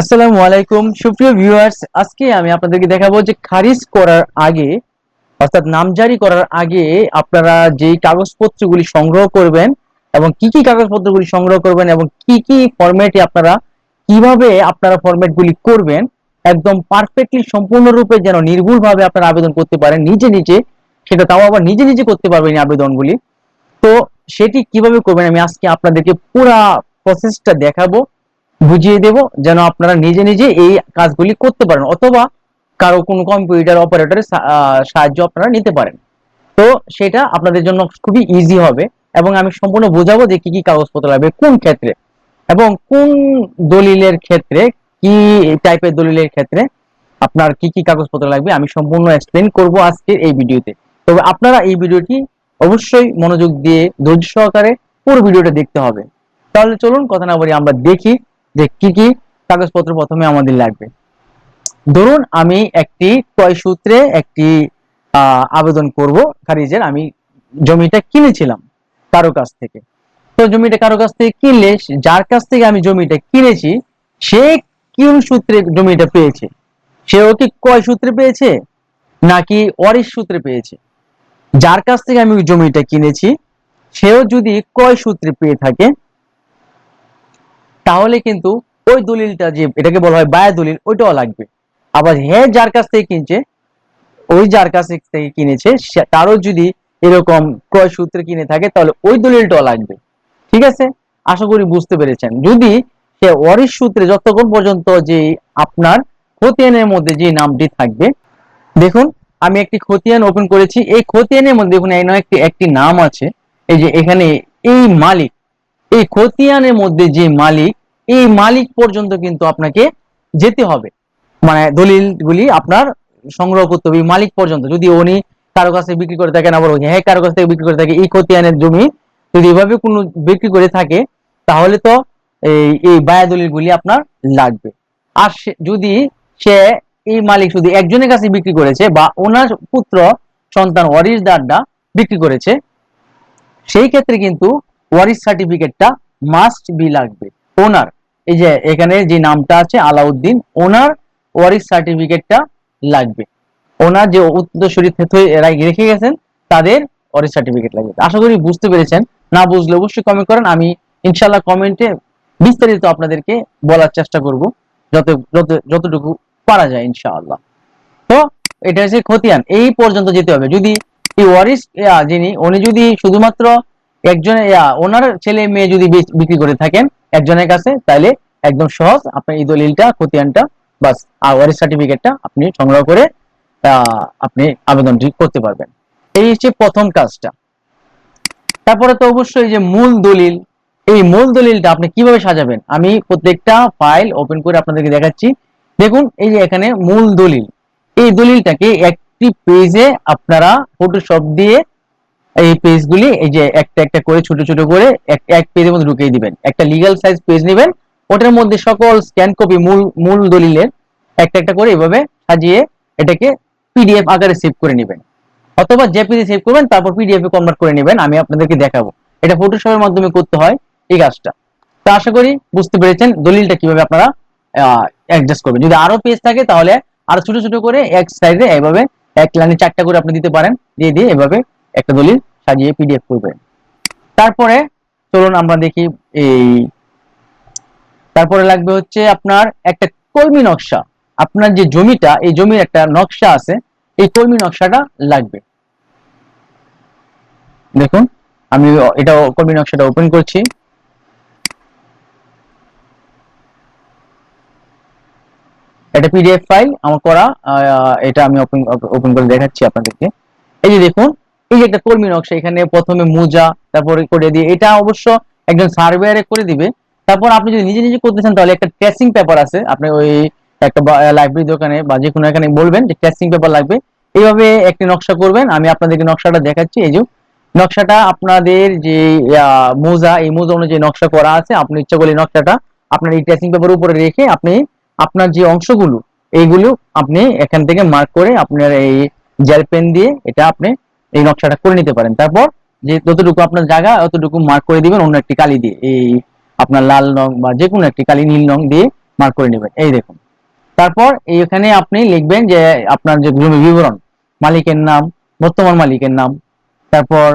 আসসালামু আলাইকুম, সুপ্রিয় ভিউয়ার্স। আজকে আমি আপনাদেরকে দেখাবো যে খারিজ করার আগে, অর্থাৎ নামজারি করার আগে আপনারা যেই কাগজপত্রগুলি সংগ্রহ করবেন এবং কি কি কাগজপত্রগুলি সংগ্রহ করবেন এবং কি কি ফরম্যাটে আপনারা কীভাবে আপনারা ফরম্যাটগুলি করবেন, একদম পারফেক্টলি সম্পূর্ণরূপে যেন নির্ভুলভাবে আপনারা আবেদন করতে পারেন, নিজে নিজে, সেটা তাও আবার নিজে নিজে করতে পারবেন আবেদনগুলি। তো সেটি কীভাবে করবেন আমি আজকে আপনাদেরকে পুরা প্রসেসটা দেখাবো। বুঝিয়ে দেব যেন আপনারা নিজে নিজে এই কাজগুলি করতে পারেন, অথবা কারও কোনো কম্পিউটার অপারেটরের সাহায্য আপনারা নিতে পারেন। তো সেটা আপনাদের জন্য খুবই ইজি হবে এবং আমি সম্পূর্ণ বোঝাবো যে কি কি কাগজপত্র লাগবে, কোন ক্ষেত্রে এবং কোন দলিলের ক্ষেত্রে, কি টাইপের দলিলের ক্ষেত্রে আপনার কি কি কাগজপত্র লাগবে আমি সম্পূর্ণ এক্সপ্লেন করব আজকের এই ভিডিওতে। তবে আপনারা এই ভিডিওটি অবশ্যই মনোযোগ দিয়ে ধৈর্য সহকারে পুরো ভিডিওটা দেখতে হবে। তাহলে চলুন কথা না বলি আমরা দেখি যে কি কি কাগজপত্র প্রথমে আমাদের লাগবে? ধরুন আমি একটি ক্রয় সূত্রে একটি আবেদন করব খারিজের। আমি জমিটা কিনেছিলাম কারও কাছ থেকে। তো জমিটা কারও কাছ থেকে কিনলে, যার কাছ থেকে আমি জমিটা কিনেছি, সে কোন সূত্রে জমিটা পেয়েছে? সেও কি ক্রয় সূত্রে পেয়েছে? নাকি ওয়ারিশ সূত্রে পেয়েছে? যার কাছ থেকে আমি জমিটা কিনেছি, সেও যদি ক্রয় সূত্রে পেয়ে থাকে তাহলে কিন্তু ওই দলিলটা যে এটাকে বলা হয় বায়া দলিল, ওইটাও লাগবে। আবার হ্যাঁ যার কাছ থেকে কিনছে, ওই যার কাছ থেকে কিনেছে তারও যদি এরকম ক্রয় সূত্রে কিনে থাকে, তাহলে ওই দলিলটাও লাগবে। ঠিক আছে? আশা করি বুঝতে পেরেছেন। যদি সে ওয়ারিশ সূত্রে যতক্ষণ পর্যন্ত যে আপনার খতিয়ানের মধ্যে যে নামটি থাকবে, দেখুন, আমি একটি খতিয়ান ওপেন করেছি। এই খতিয়ানের মধ্যে দেখুন, এই নয়, একটি একটি নাম আছে। এই যে এখানে এই মালিক, এই খতিয়ানের মধ্যে যে মালিক এই মালিক পর্যন্ত কিন্তু আপনাকে যেতে হবে। মানে দলিলগুলি আপনার সংগ্রহ করতে হবে মালিক পর্যন্ত। যদি উনি কারও কাছে বিক্রি করে থাকেন, আবার হ্যাঁ কারও কাছ থেকে বিক্রি করে থাকে, এই খতিয়ানের জমি যদি এভাবে কোনো বিক্রি করে থাকে, তাহলে তো এই এই বায়া দলিলগুলি আপনার লাগবে। আর যদি সে এই মালিক শুধু একজনের কাছে বিক্রি করেছে বা ওনার পুত্র, সন্তান ওয়ারিস ওয়ারিশদাররা বিক্রি করেছে, সেই ক্ষেত্রে কিন্তু ওয়ারিশ সার্টিফিকেটটা মাস্ট বি লাগবে। ওনার। এই যে এখানে যে নামটা আছে আলাউদ্দিন, ওনার ওয়ারিশ সার্টিফিকেটটা লাগবে। ওনার যে উত্তরসূরি রেখে গেছেন, তাদের ওয়ারিশ সার্টিফিকেট লাগবে। আশা করি বুঝতে পেরেছেন। না বুঝলে অবশ্যই কমেন্ট করেন, আমি ইনশাল্লাহ কমেন্টে বিস্তারিত আপনাদেরকে বলার চেষ্টা করব, যত যত, যতটুকু পারা যায় ইনশাআল্লাহ। তো এটা হচ্ছে খতিয়ান। এই পর্যন্ত যেতে হবে। যদি এই ওয়ারিস যিনি, উনি যদি শুধুমাত্র একজন ওনার ছেলে, মেয়ে যদি বিক্রি করে থাকেন একজনের কাছে তাহলে একদম সহজ আপনি এই দলিলটা খতিয়ানটা, বাস, আর সার্টিফিকেটটা আপনি সংগ্রহ করে আপনি আবেদনটি করতে পারবেন। এই হচ্ছে প্রথম কাজটা। তারপরে তো অবশ্যই যে মূল দলিল, এই মূল দলিলটা আপনি কীভাবে সাজাবেন? আমি প্রত্যেকটা ফাইল ওপেন করে আপনাদেরকে দেখাচ্ছি। দেখুন, এই যে এখানে মূল দলিল। এই দলিলটাকে একটি পেজে আপনারা ফটোশপ দিয়ে এই পেজগুলি এই যে একটা একটা করে, ছোট ছোট করে এক- পেজের মধ্যে ঢুকিয়ে দিবেন। একটা লিগ্যাল সাইজ পেজ নেবেন, ওটার মধ্যে সকল স্ক্যান কপি মূল মূল দলিলের একটা একটা করে এভাবে সাজিয়ে এটাকে পিডিএফ আকারে সেভ করে নেবেন। অথবা জেপিজি সেভ করবেন, তারপর পিডিএফ এ কনভার্ট করে নেবেন, আমি আপনাদেরকে দেখাবো। এটা ফটোশপের মাধ্যমে করতে হয় এই কাজটা। তো আশা করি বুঝতে পেরেছেন দলিলটা কীভাবে আপনারা অ্যাডজাস্ট করবেন। যদি আরও পেজ থাকে, তাহলে আরও ছোট ছোট করে এক সাইজে এইভাবে এক লাইনে চারটা করে আপনি দিতে পারেন। দিয়ে দিয়ে এভাবে একটা দলিল সাজিয়ে পিডিএফ করবেন তারপরে চলুন আমরা দেখি এই, তারপরে লাগবে হচ্ছে আপনার একটা কলমি নকশা। আপনার যে জমিটা, এই জমির একটা নকশা আছে, এই কলমি নকশাটা লাগবে। দেখুন, আমি এটা কলমি নকশাটা ওপেন করছি। এটা পিডিএফ ফাইল আমার করা এটা আমি ওপেন ওপেন করে দেখাচ্ছি আপনাদেরকে। এই যে দেখুন এই যে একটা কর্মী নকশা, এখানে প্রথমে মোজা, তারপরে করে দিয়ে, এটা অবশ্য একজন সার্ভেয়ারে করে দিবে। তারপর আপনি যদি নিজে নিজে করতে চান, তাহলে একটা ট্রেসিং পেপার আছে। আপনি ওই একটা লাইব্রেরি দোকানে বা যে কোনো এখানে বলবেন যে ট্রেসিং পেপার লাগবে। এইভাবে একটি নকশা করবেন। আমি আপনাদেরকে নকশাটা দেখাচ্ছি। এই যে নকশাটা, আপনাদের যে মোজা, এই মোজা অনুযায়ী নকশা করা আছে। আপনি ইচ্ছা করলে নকশাটা আপনার এই ট্রেসিং পেপার উপরে রেখে আপনি আপনার যে অংশগুলো, এইগুলো আপনি এখান থেকে মার্ক করে আপনার এই জেল পেন দিয়ে এটা আপনি এই নকশাটা করে নিতে পারেন। তারপর যে যতটুকু আপনার জায়গা, অতটুকু মার্ক করে দিবেন অন্য একটি কালি দিয়ে। এই আপনার লাল রং বা যে কোনো একটি কালি নীল রং দিয়ে মার্ক করে নেবেন। এই দেখুন। তারপর এইখানে আপনি লিখবেন যে আপনার যে জমি বিবরণ, মালিকের নাম, বর্তমান মালিকের নাম। তারপর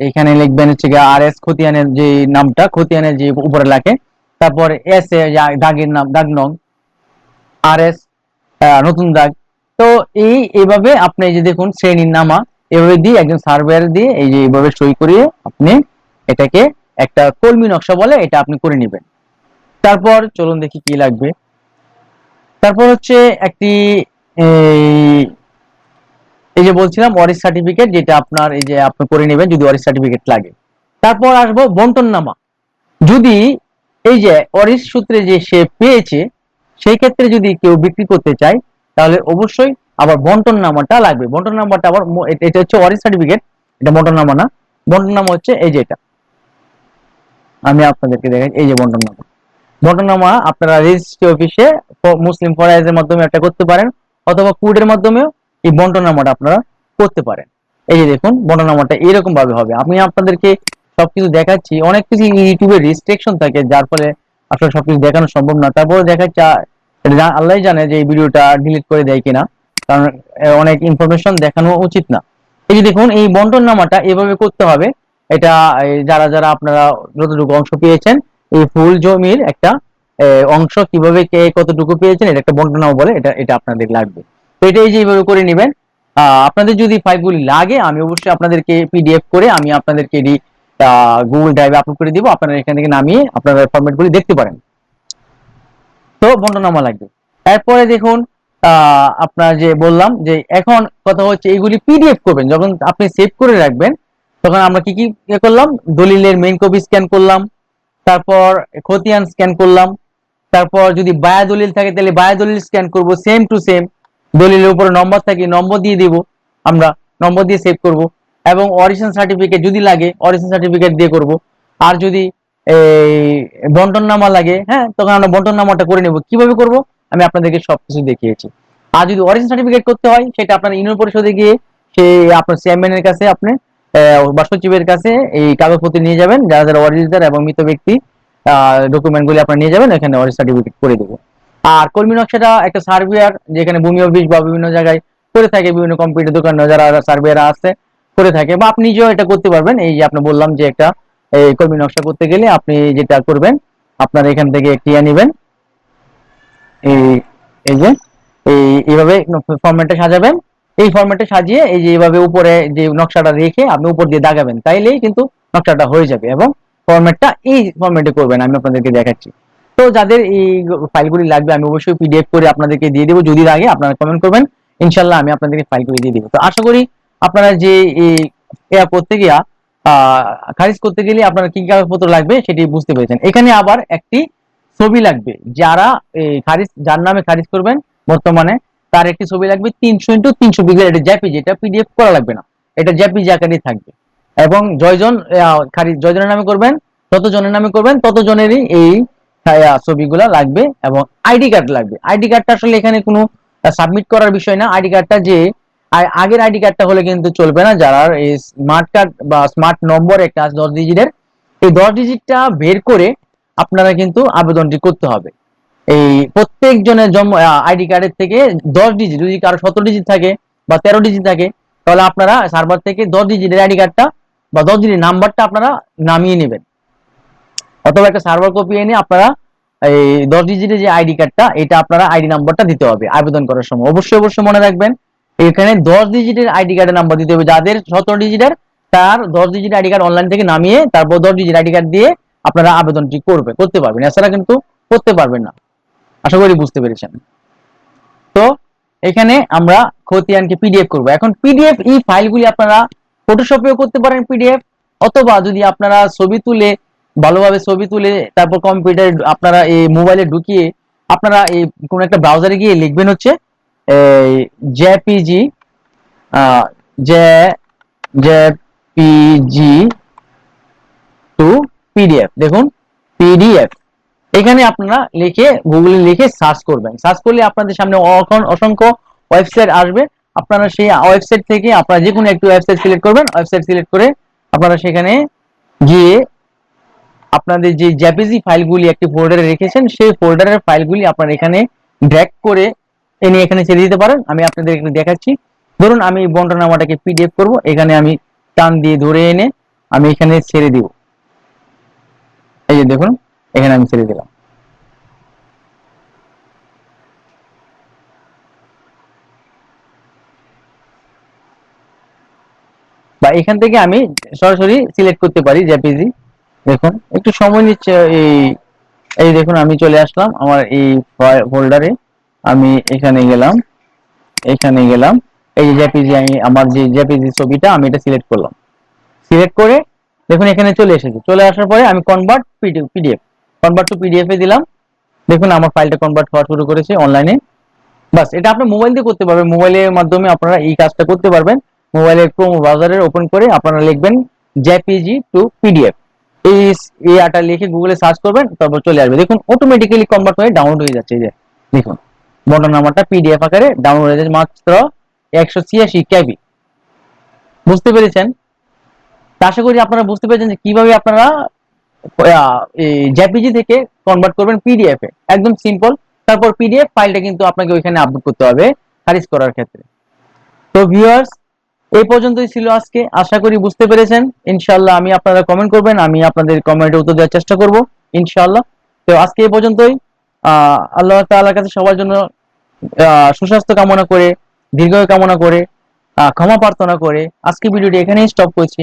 এখানে লিখবেন হচ্ছে আর এস খতিয়ানের যে নামটা, খতিয়ানের যে উপরে লাগে। তারপর এস এ দাগের নাম, দাগ নং আর এস নতুন দাগ। তো এই, এইভাবে আপনি যে দেখুন, শ্রেণির নামা এভাবে দিয়ে একজন সার্ভেয়ার দিয়ে এই যে এইভাবে সই করিয়ে আপনি এটাকে একটা কলমি নকশা বলে এটা আপনি করে নেবেন। তারপর চলুন দেখি কি লাগবে। তারপর হচ্ছে একটি এই যে বলছিলাম ওয়ারিস সার্টিফিকেট যেটা আপনার এই যে আপনি করে নেবেন যদি ওয়ারিস সার্টিফিকেট লাগে। তারপর আসব বন্টননামা। যদি এই যে ওয়ারিস সূত্রে যে সে পেয়েছে, সেই ক্ষেত্রে যদি কেউ বিক্রি করতে চায়, তাহলে অবশ্যই আবার বন্টন নামাটা লাগবে। বন্টন নাম্বারটা আবার এটা হচ্ছে ওয়ারিস সার্টিফিকেট এটা বন্টন নামা না। বন্টন নামা হচ্ছে এই যে এটা। আমি আপনাদেরকে দেখাই, এই যে বন্টন নামা বন্টন নামা আপনারা রেজিস্ট্রি অফিসে মুসলিম ফরাইজের মাধ্যমে একটা করতে পারেন, অথবা কোডের মাধ্যমেও এই বন্টন নামাটা আপনারা করতে পারেন। এই যে দেখুন, বন্টন নামাটা এরকম ভাবে হবে। আমি আপনাদেরকে সবকিছু দেখাচ্ছি। অনেক কিছু ইউটিউবে রেস্ট্রিকশন থাকে, যার ফলে আসলে সবকিছু দেখানো সম্ভব না। তারপরে দেখাচ্ছে আল্লাহ জানে যে এই ভিডিওটা ডিলিট করে দেয় কিনা। কারণ অনেক ইনফরমেশন দেখানো উচিত না। এই যে দেখুন, এই বন্টন নামাটা এভাবে করতে হবে। এটা যারা যারা আপনারা যতটুকু অংশ পেয়েছেন, এই ফুল জমির একটা অংশ কীভাবে কে কতটুকু পেয়েছেন, এটা একটা বন্টন নামা বলে এটা এটা আপনাদের লাগবে। তো এটা এই যে এইভাবে করে নেবেন। আপনাদের যদি ফাইলগুলি লাগে, আমি অবশ্যই আপনাদেরকে পিডিএফ করে আমি আপনাদেরকে এটি গুগল ড্রাইভে আপলোড করে দিব। আপনারা এখান থেকে নামিয়ে আপনারা ফরম্যাটগুলি দেখতে পারেন। তো বন্টনামা লাগবে। এরপরে দেখুন আপনার যে বললাম যে এখন কথা হচ্ছে এইগুলি পিডিএফ করবেন। যখন আপনি সেভ করে রাখবেন, তখন আমরা কি কি করলাম? দলিলের মেইন কপি স্ক্যান করলাম, তারপর খতিয়ান স্ক্যান করলাম, তারপর যদি বায়া দলিল থাকে তাহলে বায়া দলিল স্ক্যান করব সেম টু সেম দলিলের উপরে নম্বর থাকে নম্বর দিয়ে দিব, আমরা নম্বর দিয়ে সেভ করব। এবং অরিজিনাল সার্টিফিকেট যদি লাগে অরিজিনাল সার্টিফিকেট দিয়ে করব। আর যদি এই বন্টন নামা লাগে হ্যাঁ তখন আমরা বন্টন নামাটা করে নেব। কীভাবে করব? আমি আপনাদেরকে সবকিছু দেখিয়েছি। আর যদি অরিজিনাল সার্টিফিকেট করতে হয়, সেটা আপনার ইউনিয়ন পরিষদে গিয়ে সে আপনার চেয়ারম্যানের কাছে আপনি বা সচিবের কাছে এই কাগজপত্র নিয়ে যাবেন, যারা যারা অরিজিনাল এবং মৃত ব্যক্তি ডকুমেন্ট গুলি আপনারা নিয়ে যাবেন এখানে অরিজিনাল সার্টিফিকেট করে দেবো। আর কর্মী নকশাটা একটা সার্ভেয়ার যেখানে ভূমি অফিস বা বিভিন্ন জায়গায় করে থাকে, বিভিন্ন কম্পিউটার দোকান, যারা সার্ভেয়ার আছে, করে থাকে। বা আপনি নিজেও এটা করতে পারবেন। এই যে আপনি বললাম যে একটা, এই কর্মী নকশা করতে গেলে আপনি যেটা করবেন, আপনার এখান থেকে একটি নেবেন। এই এই যে, এই, এইভাবে ফরম্যাটে সাজাবেন। এই ফরম্যাটে সাজিয়ে এই যে এইভাবে উপরে যে নকশাটা রেখে আপনি উপর দিয়ে দাগাবেন, তাইলেই কিন্তু নকশাটা হয়ে যাবে এবং ফরম্যাটটা এই ফরম্যাটে করবেন আমি আপনাদেরকে দেখাচ্ছি। তো যাদের এই ফাইলগুলি লাগবে, আমি অবশ্যই পিডিএফ করে আপনাদেরকে দিয়ে দেবো। যদি লাগে আপনারা কমেন্ট করবেন। ইনশাল্লাহ আমি আপনাদেরকে ফাইলগুলি দিয়ে দেবো। তো আশা করি আপনারা যে এই এয়া করতে গিয়া খারিজ করতে গেলে আপনারা কি কাগজপত্র লাগবে সেটি বুঝতে পেরেছেন। এখানে আবার একটি ছবি লাগবে। যারা খারিজ, যার নামে খারিজ করবেন, বর্তমানে তার একটি ছবি লাগবে তিনশো ইন্টু তিনশো পিক্সেল এটা জ্যাপিজি এটা পিডিএফ করা লাগবে না। এটা জ্যাপিজি আকারে থাকবে। এবং জয়জন খারিজ, জয়জনের নামে করবেন যত জনের নামে করবেন তত জনেরই এই ছবিগুলা লাগবে এবং আইডি কার্ড লাগবে। আইডি কার্ডটা আসলে এখানে কোনো সাবমিট করার বিষয় না। আইডি কার্ডটা যে আগের আইডি কার্ডটা হলে কিন্তু চলবে না। যারা এই স্মার্ট কার্ড বা স্মার্ট নম্বর একটা দশ ডিজিটের এই দশ ডিজিটটা বের করে আপনারা কিন্তু আবেদনটি করতে হবে। এই প্রত্যেক জনের জন্ম আইডি কার্ডের থেকে দশ ডিজিট যদি কারও সতেরো ডিজিট থাকে বা তেরো ডিজিট থাকে, তাহলে আপনারা সার্ভার থেকে দশ ডিজিটের আইডি কার্ডটা বা দশ ডিজিট নাম্বারটা আপনারা নামিয়ে নেবেন। অথবা একটা সার্ভার কপি এনে আপনারা এই দশ ডিজিটের যে আইডি কার্ডটা, এটা আপনারা আইডি নাম্বারটা দিতে হবে আবেদন করার সময়। অবশ্যই অবশ্যই মনে রাখবেন, এখানে দশ ডিজিটের আইডি কার্ডের নাম্বার দিতে হবে। যাদের সতেরো ডিজিটের তার দশ ডিজিট আইডি কার্ড অনলাইন থেকে নামিয়ে তারপর দশ ডিজিট আইডি কার্ড দিয়ে আপনারা আবেদনটি করবে করতে পারবেন। এছাড়া কিন্তু করতে পারবেন না। আশা করি বুঝতে পেরেছেন। তো এখানে আমরা খতিয়ানকে পিডিএফ করব। এখন পিডিএফ এই ফাইলগুলি আপনারা ফটোশপেও করতে পারেন পিডিএফ অথবা যদি আপনারা ছবি তুলে, ভালোভাবে ছবি তুলে, তারপর কম্পিউটার আপনারা এই মোবাইলে ঢুকিয়ে, আপনারা এই কোন একটা ব্রাউজারে গিয়ে লিখবেন হচ্ছে JPG J JPG to PDF দেখুন পিডিএফ এখানে আপনারা লিখে গুগলে লিখে সার্চ করবেন। সার্চ করলে আপনাদের সামনে অসংখ্য ওয়েবসাইট আসবে। আপনারা সেই ওয়েবসাইট থেকে আপনারা যে কোনো একটি ওয়েবসাইট সিলেক্ট করবেন। ওয়েবসাইট সিলেক্ট করে আপনারা সেখানে গিয়ে আপনাদের যে জেপিজি ফাইলগুলি একটি ফোল্ডারে রেখেছেন, সেই ফোল্ডারের ফাইলগুলি আপনারা এখানে ড্র্যাগ করে এনে এখানে ছেড়ে দিতে পারেন। আমি আপনাদের এখানে দেখাচ্ছি। ধরুন, আমি বন্টনামাটাকে পিডিএফ করব। এখানে আমি টান দিয়ে ধরে এনে আমি এখানে ছেড়ে দিব। এই যে দেখুন, এখানে আমি ছেড়ে দিলাম। বা এখান থেকে আমি সরাসরি সিলেক্ট করতে পারি জেপিজি দেখুন, একটু সময় নিচ্ছে এই এই দেখুন, আমি চলে আসলাম আমার এই ফোল্ডারে আমি এখানে গেলাম এখানে গেলাম। এই যে জেপিজি আমি, আমার যে জেপিজি ছবিটা, আমি এটা সিলেক্ট করলাম। সিলেক্ট করে দেখুন, এখানে চলে এসেছে। চলে আসার পরে আমি convert PDF convert to PDF এ দিলাম। দেখুন, আমার ফাইলটা কনভার্ট হওয়া শুরু করেছে অনলাইনে বাস, এটা আপনি মোবাইল দিয়ে করতে পারবেন। মোবাইলের মাধ্যমে আপনারা এই কাজটা করতে পারবেন। মোবাইলের ক্রোম ব্রাউজারের ওপেন করে আপনারা লিখবেন জেপিজি টু পিডিএফ এই আটা লিখে গুগলে সার্চ করবেন, তারপর চলে আসবে। দেখুন অটোমেটিক্যালি কনভার্ট হয়ে ডাউনলোড হয়ে যাচ্ছে যে। দেখুন বটন নাম্বারটা পিডিএফ আকারে ডাউনলোড হয়ে যাচ্ছে মাত্র একশো ছিয়াশি কেবি বুঝতে পেরেছেন? আশা করি আপনারা বুঝতে পেরেছেন যে কীভাবে আপনারা জেপিজি থেকে কনভার্ট করবেন পিডিএফ এ। একদম সিম্পল তারপর পিডিএফ ফাইলটা কিন্তু আপনাকে ওইখানে আপলোড করতে হবে খারিজ করার ক্ষেত্রে। তো ভিউয়ার্স এই পর্যন্তই ছিল আজকে। আশা করি বুঝতে পেরেছেন। ইনশাআল্লাহ আমি আপনারা কমেন্ট করবেন, আমি আপনাদের কমেন্টে উত্তর দেওয়ার চেষ্টা করব, ইনশাআল্লাহ। তো আজকে এই পর্যন্তই। আল্লাহ তাআলার কাছে সবার জন্য সুস্বাস্থ্য কামনা করে, দীর্ঘায়ু কামনা করে ক্ষমা প্রার্থনা করে, আজকে ভিডিওটি এখানেই স্টপ করছি।